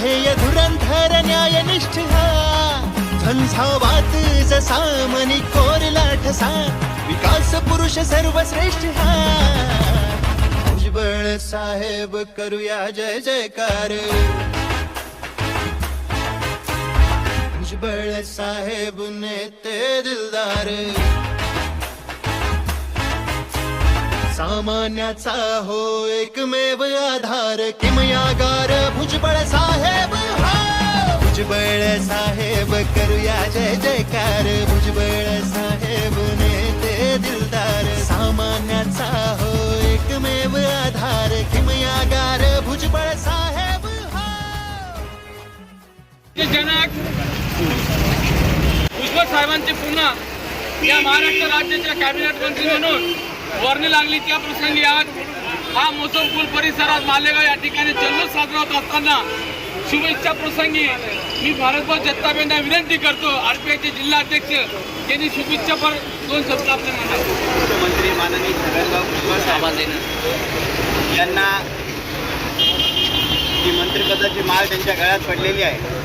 ध्येय धुरंधर न्यायनिष्ठ हा झंझावात जसा मनी कोरला ठसा विकास पुरुष सर्वश्रेष्ठ हा भुजबळ साहेब करूया जय जयकार। भुजबळ साहेब नेते दिलदार। सामान्याचा हो एकमेव आधार। किमयागार भुजबळ साहेब करूया जय जयकार. भुजबळ साहेब नेते दिलदार. सामान्याचा हो एकमेव आधार. किमयागार भुजबळ साहेब जनक भुजबळ साहेबांचे पुन्हा या महाराष्ट्र राज्याच्या कॅबिनेट मंत्री म्हणून वर्णी लागली त्या प्रसंगी आज हा मोसमपूर परिसरात मालेगाव या ठिकाणी जल्लोष साजरा होत असताना शुभेच्छा प्रसंगी मी भारतभाऊ जगताप विनंती करतो आरपीआयचे जिल्हा अध्यक्ष यांनी शुभेच्छा पर दोन शब्द मुख्यमंत्री माननीय छगनराव भुजबळ साहेब यांना जी मंत्रिपदाची माळ त्यांच्या गळ्यात पडलेली आहे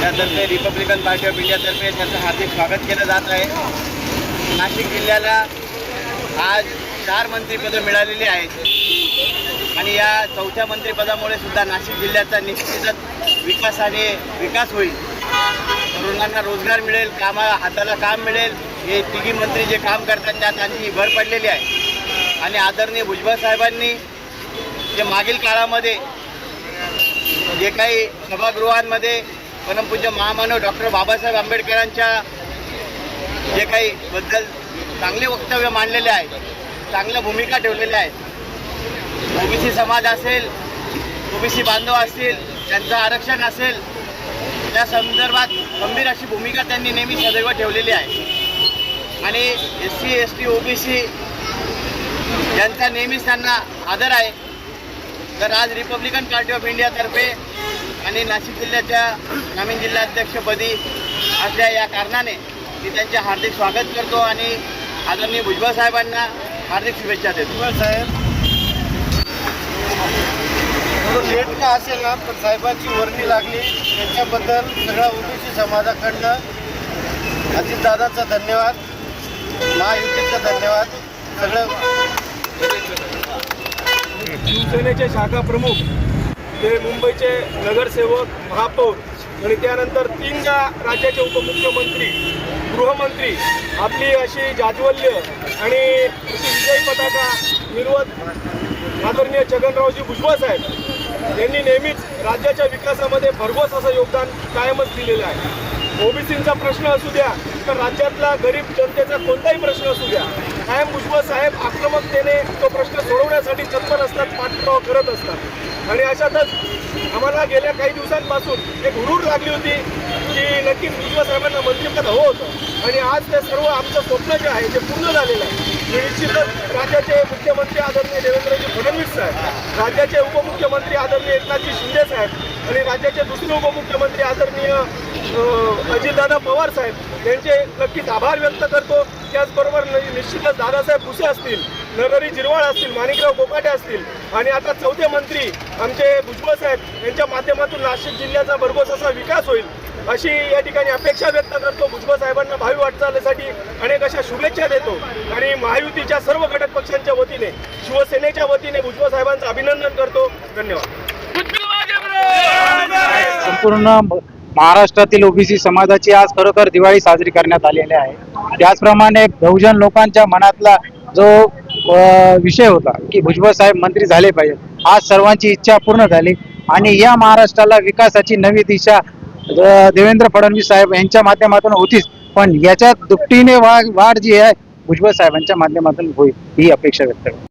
त्यातर्फे रिपब्लिकन पार्टी ऑफ इंडियातर्फे त्यांचं हार्दिक स्वागत केलं जात आहे. नाशिक जिल्ह्याला आज चार मंत्रिपदं मिळालेली आहेत. आणि या चौथ्या मंत्रिपदामुळे सुद्धा नाशिक जिल्ह्याचा निश्चितच विकासाने विकास होईल. तरुणांना रोजगार मिळेल कामा हाताला काम मिळेल. हे तिघी मंत्री जे काम करतात त्यात आणखी भर पडलेली आहे. आणि आदरणीय भुजबळ साहेबांनी जे मागील काळामध्ये जे काही सभागृहांमध्ये परमपूज्य महामानव डॉक्टर बाबासाहेब आंबेडकरांच्या जे काही बद्दल चांगले वक्तव्य मांडलेले आहेत चांगल्या भूमिका ठेवलेल्या आहेत ओबीसी समाज असेल ओबीसी बांधव असतील त्यांचं आरक्षण असेल त्या संदर्भात गंभीर अशी भूमिका त्यांनी नेहमी सदैव ठेवलेली आहे. आणि S C S T OBC यांचा नेहमीच त्यांना आदर आहे. तर आज रिपब्लिकन पार्टी ऑफ इंडियातर्फे आणि नाशिक जिल्ह्याच्या ग्रामीण जिल्हाध्यक्षपदी असल्या या कारणाने मी त्यांचे हार्दिक स्वागत करतो आणि आदरणीय भुजबळ साहेबांना हार्दिक शुभेच्छा देतो. साहेब थोडं लेट का असेल ना पण साहेबांची वर्णी लागली. त्यांच्याबद्दल सगळ्या ओबीसी समाजाकडनं अजितदादाचा धन्यवाद महायुतीचा धन्यवाद. सगळं शिवसेनेचे शाखा प्रमुख ते मुंबईचे नगरसेवक महापौर आणि त्यानंतर तीन राज्याचे उपमुख्यमंत्री गृहमंत्री आपली अशी जाज्वल्य आणि अशी विजयी पताका मिरवत आदरणीय छगनरावजी भुजबळ साहेब यांनी नेहमीच राज्याच्या विकासामध्ये भरघोस असं योगदान कायमच दिलेलं आहे. ओबीसींचा प्रश्न असू द्या तर राज्यातला गरीब जनतेचा कोणताही प्रश्न असू द्या कायम भुजबळ साहेब आक्रमकतेने तो प्रश्न सोडवण्यासाठी तत्पर असतात पाठपुरावा करत असतात. आणि अशातच आम्हाला गेल्या काही दिवसांपासून एक हुरूर लागली होती की नक्कीच भुजबळ साहेबांना मंत्रिपद हवं होतं आणि आज ते सर्व आमचं स्वप्न जे आहे ते पूर्ण झालेलं आहे निश्चितच राज्याचे मुख्यमंत्री आदरणीय देवेंद्रजी फडणवीस साहेब राज्याचे उपमुख्यमंत्री आदरणीय एकनाथजी शिंदे साहेब आणि राज्याचे दुसरे उपमुख्यमंत्री आदरणीय अजितदादा पवार साहेब यांचे नक्कीच आभार व्यक्त करतो. त्याचबरोबर निश्चितच दादासाहेब भुसे असतील नरहरी जिरवाळ असतील माणिकराव कोकाटे असतील आणि आता चौथे मंत्री आमचे भुजबळ साहेब यांच्या माध्यमातून नाशिक जिल्ह्याचा भरघोस असा विकास होईल. अशी या ठिकाणी अपेक्षा व्यक्त करतो. भुजबळ साहेबांना भावी वाटचालीसाठी अनेक अशा शुभेच्छा देतो. आणि महायुतीच्या सर्व घटक पक्षांच्या वतीने शिवसेनेच्या वतीने भुजबळ साहेबांचं अभिनंदन करतो. धन्यवाद. संपूर्ण महाराष्ट्रातील ओबीसी समाजाची आज खरोखर दिवाळी साजरी करण्यात आलेली आहे. त्याचप्रमाणे बहुजन लोकांच्या मनातला जो विषय होता की भुजबळ साहेब मंत्री झाले पाहिजे आज सर्वांची इच्छा पूर्ण झाली. आणि या महाराष्ट्राला विकासाची नवी दिशा देवेंद्र फडणवीस साहेब यांच्या माध्यमातून होतीच. पण याच्या दुपटीने वाढ वाढ जी आहे भुजबळ साहेबांच्या माध्यमातून होईल ही अपेक्षा व्यक्त करतो.